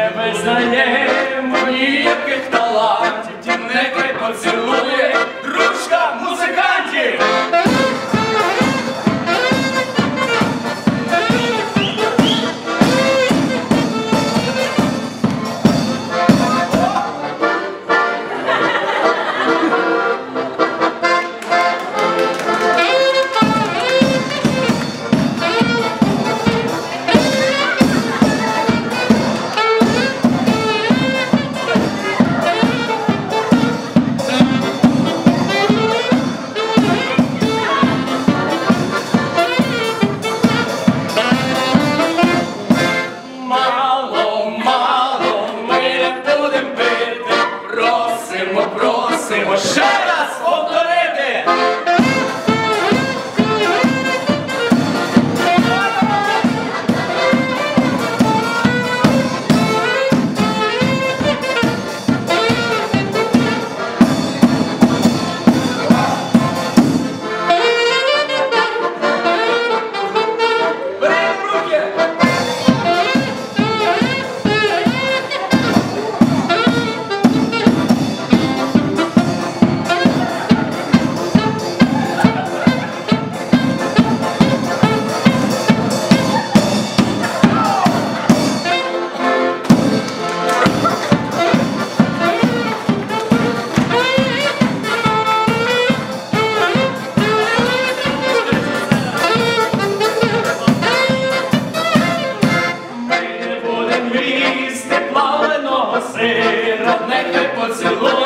не визнає мої. say, well, shut up! Сирі родненьке поцілуй.